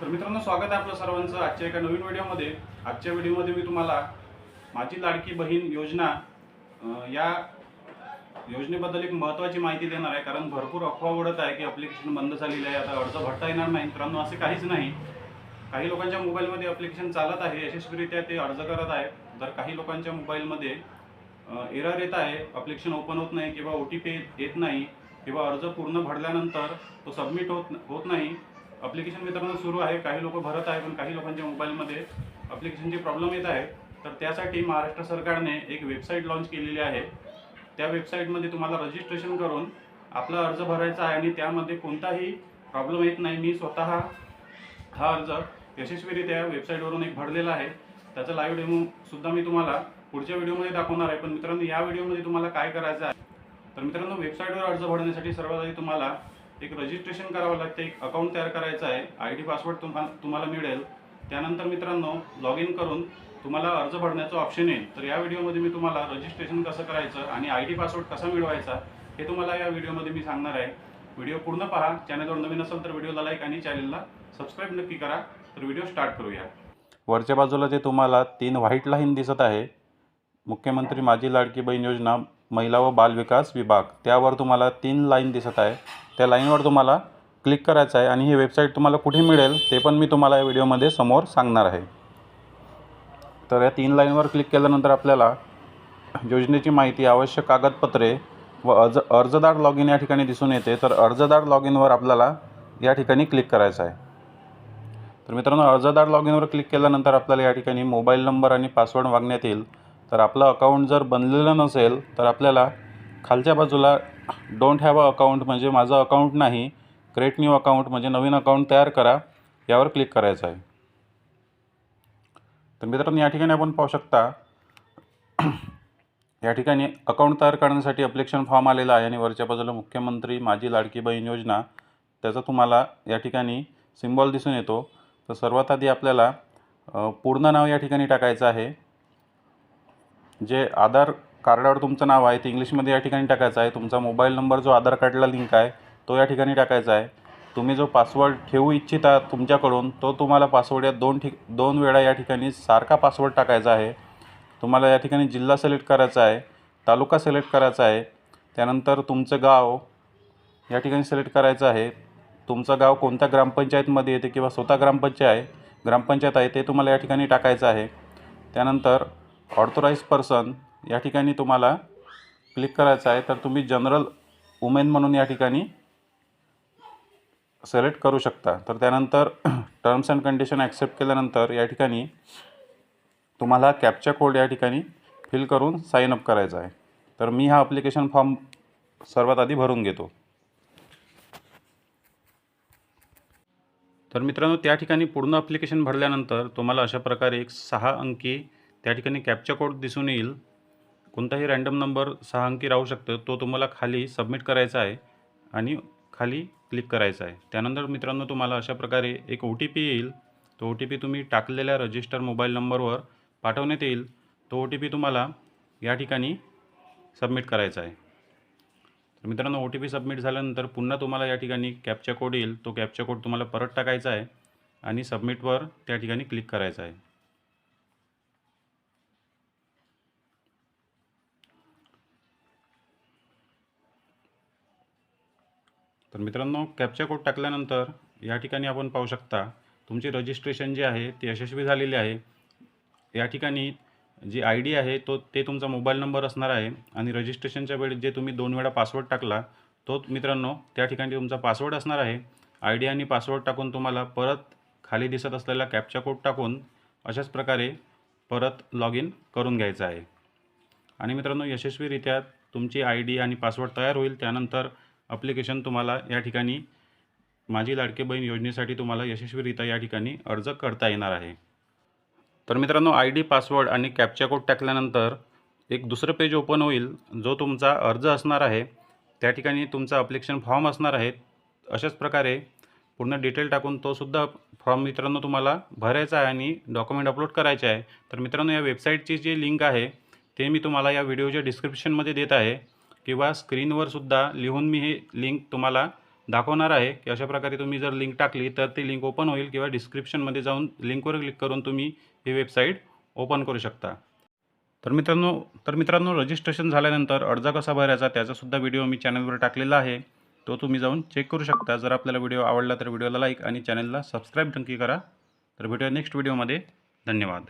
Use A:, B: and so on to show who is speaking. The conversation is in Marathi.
A: तर मित्रांनो स्वागत आहे आपलं सर्वांचं आजच्या एका नवीन व्हिडिओमध्ये. आजच्या व्हिडिओमध्ये मी तुम्हाला माझी लाडकी बहीण योजना या योजनेबद्दल एक महत्त्वाची माहिती देणार आहे. कारण भरपूर अफवा उडत आहे की अप्लिकेशन बंद झालेलं आहे आता अर्ज भरता येणार नाही. मित्रांनो असे काहीच नाही. काही लोकांच्या मोबाईलमध्ये अप्लिकेशन चालत आहे. यशस्वीरित्या ते अर्ज करत आहे तर काही लोकांच्या मोबाईलमध्ये एरर येत आहे अप्लिकेशन ओपन होत नाही किंवा ओ टी पी येत नाही किंवा अर्ज पूर्ण भरल्यानंतर तो सबमिट होत होत नाही अप्लिकेशन वितरण सुरू आहे. काही लोक भरत आहे पण काही लोकांच्या मोबाईलमध्ये अप्लिकेशनचे प्रॉब्लेम येत आहे. तर त्यासाठी महाराष्ट्र सरकारने एक वेबसाईट लॉन्च केलेली आहे. त्या वेबसाईटमध्ये तुम्हाला रजिस्ट्रेशन करून आपला अर्ज भरायचा आहे आणि त्यामध्ये कोणताही प्रॉब्लेम येत नाही. मी स्वतः हा अर्ज यशस्वीरित्या वेबसाईटवरून एक भरलेला आहे. त्याचा लाईव्ह डेमोसुद्धा मी तुम्हाला पुढच्या व्हिडिओमध्ये दाखवणार आहे. पण मित्रांनो या व्हिडिओमध्ये तुम्हाला काय करायचं आहे? तर मित्रांनो वेबसाईटवर अर्ज भरण्यासाठी सर्वात आधी तुम्हाला एक रजिस्ट्रेशन करावं लागतं एक अकाउंट तयार करायचं आहे. आय डी पासवर्ड तुम्हा तुम्हाला मिळेल. त्यानंतर मित्रांनो लॉग इन करून तुम्हाला अर्ज भरण्याचं ऑप्शन येईल. तर या व्हिडिओमध्ये मी तुम्हाला रजिस्ट्रेशन कसं करायचं आणि आय डी पासवर्ड कसा मिळवायचा हे तुम्हाला या व्हिडिओमध्ये मी सांगणार आहे. व्हिडिओ पूर्ण पहा. चॅनलवर नवीन असेल तर व्हिडिओला लाईक आणि चॅनलला सबस्क्राईब नक्की करा. तर व्हिडिओ स्टार्ट करूया.
B: वरच्या बाजूला जे तुम्हाला तीन व्हाईट लाईन दिसत आहे मुख्यमंत्री माझी लाडकी बहीण योजना महिला व बालविकास विभाग त्यावर तुम्हाला तीन लाईन दिसत आहे. त्या लाईनवर तुम्हाला क्लिक करायचं आहे आणि ही वेबसाईट तुम्हाला कुठे मिळेल ते पण मी तुम्हाला या व्हिडिओमध्ये समोर सांगणार आहे. तर या तीन लाईनवर क्लिक केल्यानंतर आपल्याला योजनेची माहिती आवश्यक कागदपत्रे व अर्ज अर्जदार लॉग इन या ठिकाणी दिसून येते. तर अर्जदार लॉग इनवर आपल्याला या ठिकाणी क्लिक करायचं आहे. तर मित्रांनो अर्जदार लॉग इनवर क्लिक केल्यानंतर आपल्याला या ठिकाणी मोबाईल नंबर आणि पासवर्ड मागण्यात येईल. तर आपलं अकाउंट जर बनलेलं नसेल तर आपल्याला खालच्या बाजूला डोंट हॅव अ अकाउंट म्हणजे माझं अकाउंट नाही. क्रिएट न्यू अकाउंट म्हणजे नवीन अकाउंट तयार करा. यावर क्लिक करायचं आहे. तर मित्रांनो या ठिकाणी आपण पाहू शकता या ठिकाणी अकाउंट तयार करण्यासाठी अप्लिकेशन फॉर्म आलेला आहे आणि वरच्या बाजूला मुख्यमंत्री माझी लाडकी बहीण योजना त्याचा तुम्हाला या ठिकाणी सिम्बॉल दिसून येतो. तर सर्वात आधी आपल्याला पूर्ण नाव या ठिकाणी टाकायचं आहे. जे आधार कार्डावर तुमचं नाव आहे ते इंग्लिशमध्ये या ठिकाणी टाकायचं आहे. तुमचा मोबाईल नंबर जो आधार कार्डला लिंक आहे तो या ठिकाणी टाकायचा आहे. तुम्ही जो पासवर्ड ठेवू इच्छिता तुमच्याकडून तो तुम्हाला पासवर्ड या दोन ठिक दोन वेळा या ठिकाणी सारखा पासवर्ड टाकायचा आहे. तुम्हाला या ठिकाणी जिल्हा सिलेक्ट करायचा आहे तालुका सिलेक्ट करायचा आहे. त्यानंतर तुमचं गाव या ठिकाणी सिलेक्ट करायचं आहे. तुमचं गाव कोणत्या ग्रामपंचायतमध्ये येते किंवा स्वतः ग्रामपंचायत आहे ग्रामपंचायत आहे ते तुम्हाला या ठिकाणी टाकायचं आहे. त्यानंतर ऑर्थोराईज पर्सन या ठिकाणी तुम्हाला क्लिक करायचं आहे तर तुम्ही जनरल वुमेन म्हणून या ठिकाणी सिलेक्ट करू शकता. तर त्यानंतर टर्म्स अँड कंडिशन ॲक्सेप्ट केल्यानंतर या ठिकाणी तुम्हाला कॅप्चा कोड या ठिकाणी फिल करून साइन अप करायचा आहे. तर मी हा ॲप्लिकेशन फॉर्म सर्वात आधी भरून घेतो. तर मित्रांनो त्या ठिकाणी पूर्ण ॲप्लिकेशन भरल्यानंतर तुम्हाला अशा प्रकारे एक सहा अंकी त्या ठिकाणी कॅप्चा कोड दिसून येईल. कोणताही रँडम नंबर सहा अंकी राहू शकतं. तो तुम्हाला खाली सबमिट करायचा आहे आणि खाली क्लिक करायचा आहे. त्यानंतर मित्रांनो तुम्हाला अशा प्रकारे एक ओ टी पी येईल. तो ओ टी पी तुम्ही टाकलेल्या रजिस्टर मोबाईल नंबरवर पाठवण्यात येईल. तो ओ टी पी तुम्हाला या ठिकाणी सबमिट करायचा आहे. तर मित्रांनो ओ टी पी सबमिट झाल्यानंतर पुन्हा तुम्हाला या ठिकाणी कॅपचा कोड येईल. तो कॅपचा कोड तुम्हाला परत टाकायचा आहे आणि सबमिटवर त्या ठिकाणी क्लिक करायचं आहे. तर मित्रांनो कॅपचा कोड टाकल्यानंतर या ठिकाणी आपण पाहू शकता तुमचे रजिस्ट्रेशन जे आहे ते यशस्वी झालेले आहे. या ठिकाणी जी आय डी आहे तो ते तुमचा मोबाईल नंबर असणार आहे आणि रजिस्ट्रेशनच्या वेळी जे तुम्ही दोन वेळा पासवर्ड टाकला तो मित्रांनो त्या ठिकाणी तुमचा पासवर्ड असणार आहे. आय डी आणि पासवर्ड टाकून तुम्हाला परत खाली दिसत असलेला कॅपचा कोड टाकून अशाच प्रकारे परत लॉग इन करून घ्यायचं आहे. आणि मित्रांनो यशस्वीरित्या तुमची आय डी आणि पासवर्ड तयार होईल. त्यानंतर अप्लिकेशन तुम्हाला या ठिकाणी माझी लाडके बहीण योजनेसाठी तुम्हाला यशस्वीरित्या या ठिकाणी अर्ज करता येणार आहे. तर मित्रांनो आय डी पासवर्ड आणि कॅपचा कोड टाकल्यानंतर एक दुसरं पेज ओपन होईल जो तुमचा अर्ज असणार आहे. त्या ठिकाणी तुमचा अप्लिकेशन फॉर्म असणार आहे. अशाच प्रकारे पूर्ण डिटेल टाकून तो सुद्धा फॉर्म मित्रांनो तुम्हाला भरायचा आहे आणि डॉक्युमेंट अपलोड करायचे आहे. तर मित्रांनो या वेबसाईटची जी लिंक आहे ते मी तुम्हाला या व्हिडिओच्या डिस्क्रिप्शनमध्ये देत आहे. किंवा स्क्रीनवर सुद्धा लिहून मी हे लिंक तुम्हाला दाखवणार आहे की अशा प्रकारे तुम्ही जर लिंक टाकली तर ती लिंक ओपन होईल किंवा डिस्क्रिप्शनमध्ये जाऊन लिंकवर क्लिक करून तुम्ही ही वेबसाईट ओपन करू शकता. तर मित्रांनो तर मित्रांनो रजिस्ट्रेशन झाल्यानंतर अर्ज कसा भरायचा त्याचासुद्धा व्हिडिओ मी चॅनलवर टाकलेला आहे. तो तुम्ही जाऊन चेक करू शकता. जर आपल्याला व्हिडिओ आवडला तर व्हिडिओला लाईक आणि चॅनलला सबस्क्राईब नक्की करा. तर भेटूया नेक्स्ट व्हिडिओमध्ये धन्यवाद.